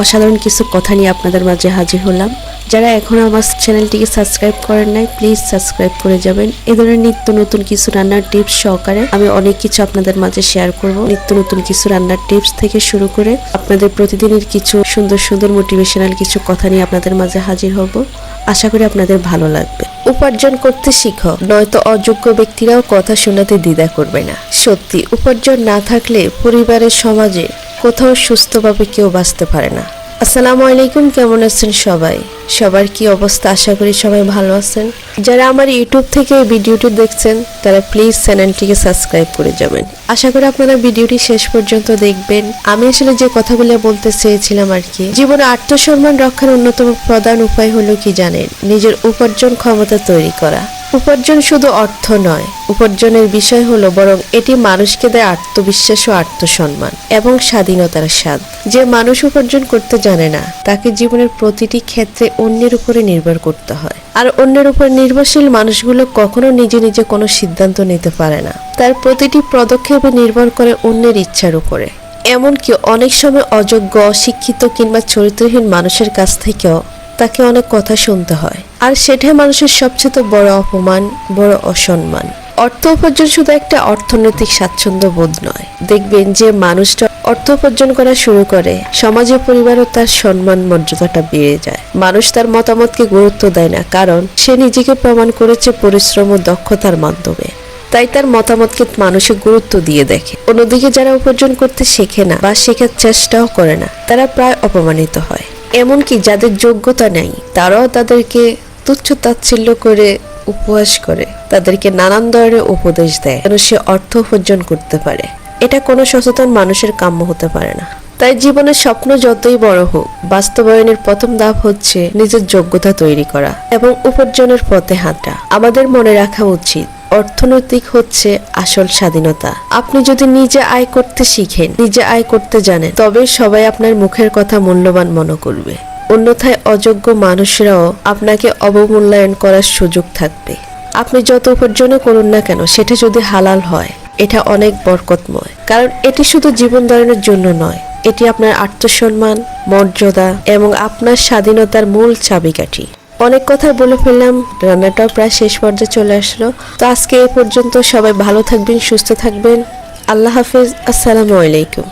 অসাধারণ কিছু কথা নিয়ে আপনাদের মাঝে হাজির হলাম। যারা এখনও আমার চ্যানেলটিকে সাবস্ক্রাইব করেন নাই, প্লিজ সাবস্ক্রাইব করে যাবেন। এ ধরনের নিত্য নতুন কিছু রান্নার টিপস সহকারে আমি অনেক কিছু আপনাদের মাঝে শেয়ার করব। নিত্য নতুন কিছু রান্নার টিপস থেকে শুরু করে আপনাদের প্রতিদিনের কিছু সুন্দর সুন্দর মোটিভেশনাল কিছু কথা নিয়ে আপনাদের মাঝে হাজির হব। আশা করি আপনাদের ভালো লাগবে। উপার্জন করতে শিখো, নয়তো অযোগ্য ব্যক্তিরাও কথা শোনাতে দ্বিধা করবে না। সত্যি, উপার্জন না থাকলে পরিবারের সমাজে কোথাও সুস্থভাবে কেউ বাঁচতে পারে না। আসসালামু আলাইকুম, কেমন আছেন সবাই? সবার কি অবস্থা? আশা করি সবাই ভালো আছেন। যারা আমার ইউটিউব থেকে এই ভিডিওটি দেখছেন, তারা প্লিজ চ্যানেলটিকে সাবস্ক্রাইব করে যাবেন। আশা করি আপনারা ভিডিওটি শেষ পর্যন্ত দেখবেন। আমি আসলে যে কথাগুলো বলতে চেয়েছিলাম আর কি, জীবনে আত্মসম্মান রক্ষার অন্যতম প্রধান উপায় হলো কি জানেন? নিজের উপার্জন ক্ষমতা তৈরি করা। উপার্জন শুধু অর্থ নয়, উপার্জনের বিষয় হলো বরং এটি মানুষকে দেয় আত্মবিশ্বাস ও আত্মসম্মান এবং স্বাধীনতার স্বাদ। যে মানুষ উপার্জন করতে জানে না, তাকে জীবনের প্রতিটি ক্ষেত্রে অন্যের উপরে নির্ভর করতে হয়। আর অন্যের উপর নির্ভরশীল মানুষগুলো কখনো নিজে নিজে কোনো সিদ্ধান্ত নিতে পারে না। তার প্রতিটি পদক্ষেপে নির্ভর করে অন্যের ইচ্ছার উপরে। এমনকি অনেক সময় অযোগ্য, অশিক্ষিত কিংবা চরিত্রহীন মানুষের কাছ থেকেও তাকে অনেক কথা শুনতে হয়। আর সেটাই মানুষের সবচেয়ে বড় অপমান, বড় অসম্মান। অর্থ উপার্জন শুধু একটা অর্থনৈতিক স্বাচ্ছন্দ্য বোধ নয়। দেখবেন যে মানুষটা অর্থ উপার্জন করা শুরু করে, সমাজে পরিবারও তার সম্মান মর্যাদাটা বেড়ে যায়। মানুষ তার মতামতকে গুরুত্ব দেয় না, কারণ সে নিজেকে প্রমাণ করেছে পরিশ্রম ও দক্ষতার মাধ্যমে। তাই তার মতামতকে মানুষে গুরুত্ব দিয়ে দেখে। অন্যদিকে যারা উপার্জন করতে শেখে না বা শেখার চেষ্টাও করে না, তারা প্রায় অপমানিত হয়। এমনকি যাদের যোগ্যতা নেই, তারাও তাদেরকে তুচ্ছ তাচ্ছিল্য করে উপহাস করে, তাদেরকে নানান ধরনের উপদেশ দেয়, যেন সে অর্থ উপার্জন করতে পারে। এটা কোনো সচেতন মানুষের কাম্য হতে পারে না। তাই জীবনের স্বপ্ন যতই বড় হোক, বাস্তবায়নের প্রথম ধাপ হচ্ছে নিজের যোগ্যতা তৈরি করা এবং উপার্জনের পথে হাঁটা। আমাদের মনে রাখা উচিত, অর্থনৈতিক হচ্ছে আসল স্বাধীনতা। আপনি যদি নিজে আয় করতে শিখেন, নিজে আয় করতে জানেন তবে সবাই আপনার মুখের কথা মূল্যবান মনে করবে। অন্যথায় অযোগ্য মানুষরাও আপনাকে অবমূল্যায়ন করার সুযোগ থাকবে। আপনি যত উপার্জনে করুন না কেন, সেটা যদি হালাল হয়, এটা অনেক বরকতময়। কারণ এটি শুধু জীবন ধারণের জন্য নয়, এটি আপনার আত্মসম্মান, মর্যাদা এবং আপনার স্বাধীনতার মূল চাবিকাঠি। অনেক কথা বলে ফেললাম, রান্নাটাও প্রায় শেষ পর্যায়ে চলে আসলো। তো আজকে এ পর্যন্ত সবাই ভালো থাকবেন, সুস্থ থাকবেন। আল্লাহ হাফিজ, আসসালামু আলাইকুম।